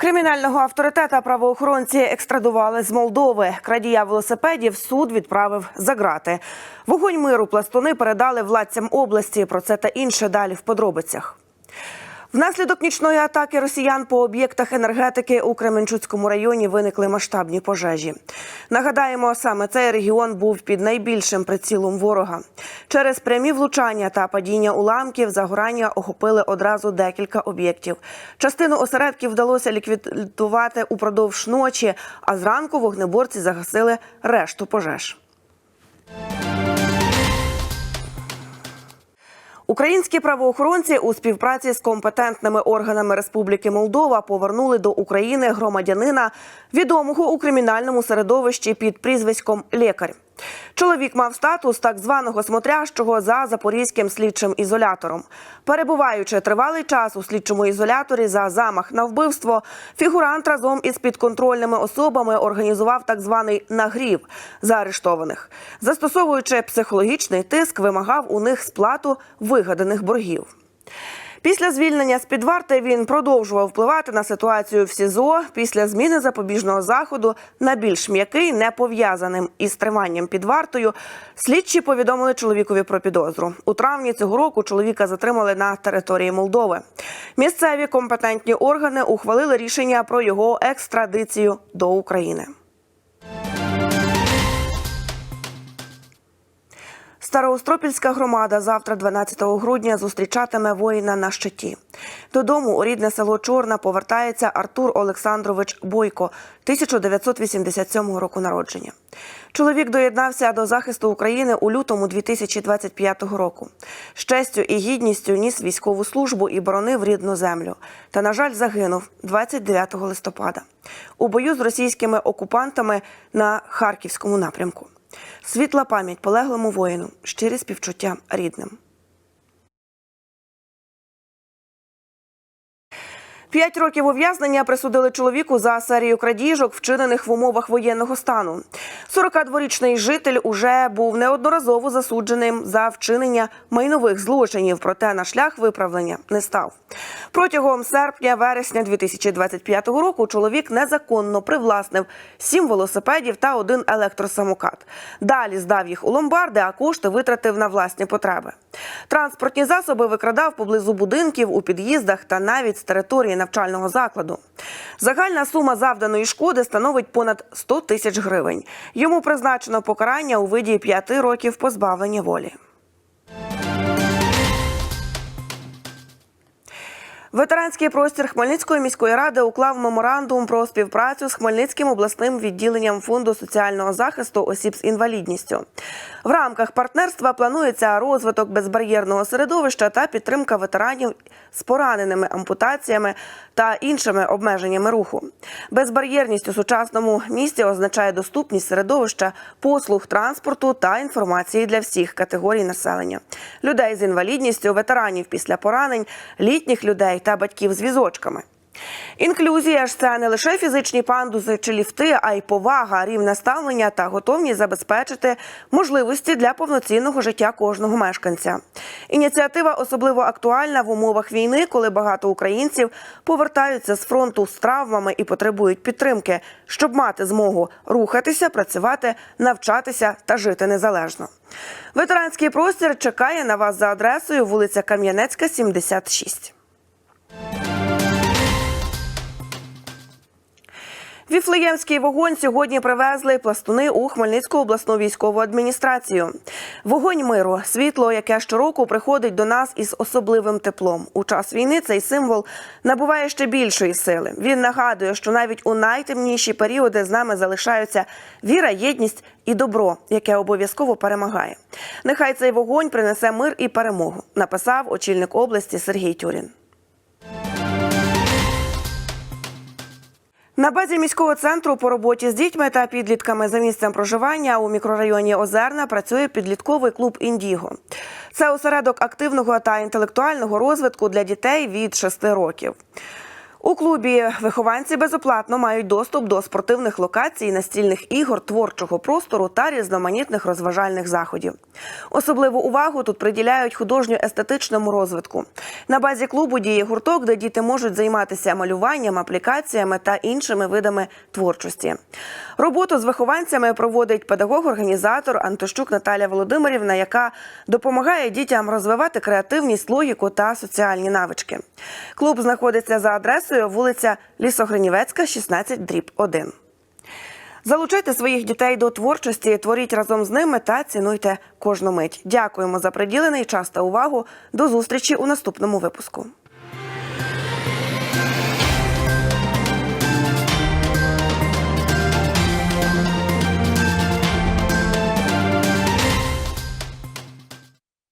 Кримінального авторитета правоохоронці екстрадували з Молдови. Крадія велосипедів суд відправив за грати. Вогонь миру пластуни передали владцям області. Про це та інше далі в подробицях. Внаслідок нічної атаки росіян по об'єктах енергетики у Кременчуцькому районі виникли масштабні пожежі. Нагадаємо, саме цей регіон був під найбільшим прицілом ворога. Через прямі влучання та падіння уламків загорання охопили одразу декілька об'єктів. Частину осередків вдалося ліквідувати упродовж ночі, а зранку вогнеборці загасили решту пожеж. Українські правоохоронці у співпраці з компетентними органами Республіки Молдова повернули до України громадянина, відомого у кримінальному середовищі під прізвиськом Лікар. Чоловік мав статус так званого смотрящого за запорізьким слідчим ізолятором. Перебуваючи тривалий час у слідчому ізоляторі за замах на вбивство, фігурант разом із підконтрольними особами організував так званий нагрів заарештованих, застосовуючи психологічний тиск, вимагав у них сплату вигаданих боргів. Після звільнення з під варти він продовжував впливати на ситуацію в СІЗО після зміни запобіжного заходу на більш м'який, не пов'язаним із триманням під вартою. Слідчі повідомили чоловікові про підозру. У травні цього року чоловіка затримали на території Молдови. Місцеві компетентні органи ухвалили рішення про його екстрадицію до України. Староостропільська громада завтра, 12 грудня, зустрічатиме воїна на щиті. Додому у рідне село Чорна повертається Артур Олександрович Бойко, 1987 року народження. Чоловік доєднався до захисту України у лютому 2025 року. З честю і гідністю ніс військову службу і боронив рідну землю. Та, на жаль, загинув 29 листопада у бою з російськими окупантами на харківському напрямку. Світла пам'ять полеглому воїну, щирі співчуття рідним. П'ять років ув'язнення присудили чоловіку за серію крадіжок, вчинених в умовах воєнного стану. 42-річний житель уже був неодноразово засудженим за вчинення майнових злочинів, проте на шлях виправлення не став. Протягом серпня-вересня 2025 року чоловік незаконно привласнив сім велосипедів та один електросамокат. Далі здав їх у ломбарди, а кошти витратив на власні потреби. Транспортні засоби викрадав поблизу будинків, у під'їздах та навіть з території навчального закладу. Загальна сума завданої шкоди становить понад 100 тисяч гривень. Йому призначено покарання у виді 5 років позбавлення волі. Ветеранський простір Хмельницької міської ради уклав меморандум про співпрацю з Хмельницьким обласним відділенням фонду соціального захисту осіб з інвалідністю. В рамках партнерства планується розвиток безбар'єрного середовища та підтримка ветеранів з пораненими ампутаціями та іншими обмеженнями руху. Безбар'єрність у сучасному місті означає доступність середовища, послуг транспорту та інформації для всіх категорій населення: людей з інвалідністю, ветеранів після поранень, літніх людей та батьків з візочками. Інклюзія ж це не лише фізичні пандуси чи ліфти, а й повага, рівне ставлення та готовність забезпечити можливості для повноцінного життя кожного мешканця. Ініціатива особливо актуальна в умовах війни, коли багато українців повертаються з фронту з травмами і потребують підтримки, щоб мати змогу рухатися, працювати, навчатися та жити незалежно. Ветеранський простір чекає на вас за адресою вулиця Кам'янецька, 76. Віфлеємський вогонь сьогодні привезли пластуни у Хмельницьку обласну військову адміністрацію. Вогонь миру світло, яке щороку приходить до нас із особливим теплом. У час війни цей символ набуває ще більшої сили. Він нагадує, що навіть у найтемніші періоди з нами залишаються віра, єдність і добро, яке обов'язково перемагає. Нехай цей вогонь принесе мир і перемогу. Написав очільник області Сергій Тюрін. На базі міського центру по роботі з дітьми та підлітками за місцем проживання у мікрорайоні Озерна працює підлітковий клуб Індіго. Це осередок активного та інтелектуального розвитку для дітей від 6 років. У клубі вихованці безоплатно мають доступ до спортивних локацій, настільних ігор, творчого простору та різноманітних розважальних заходів. Особливу увагу тут приділяють художньо-естетичному розвитку. На базі клубу діє гурток, де діти можуть займатися малюванням, аплікаціями та іншими видами творчості. Роботу з вихованцями проводить педагог-організатор Антощук Наталя Володимирівна, яка допомагає дітям розвивати креативність, логіку та соціальні навички. Клуб знаходиться за адресою вулиця Лісогринівецька, 16, дріб 1. Залучайте своїх дітей до творчості, творіть разом з ними та цінуйте кожну мить. Дякуємо за приділений час та увагу. До зустрічі у наступному випуску.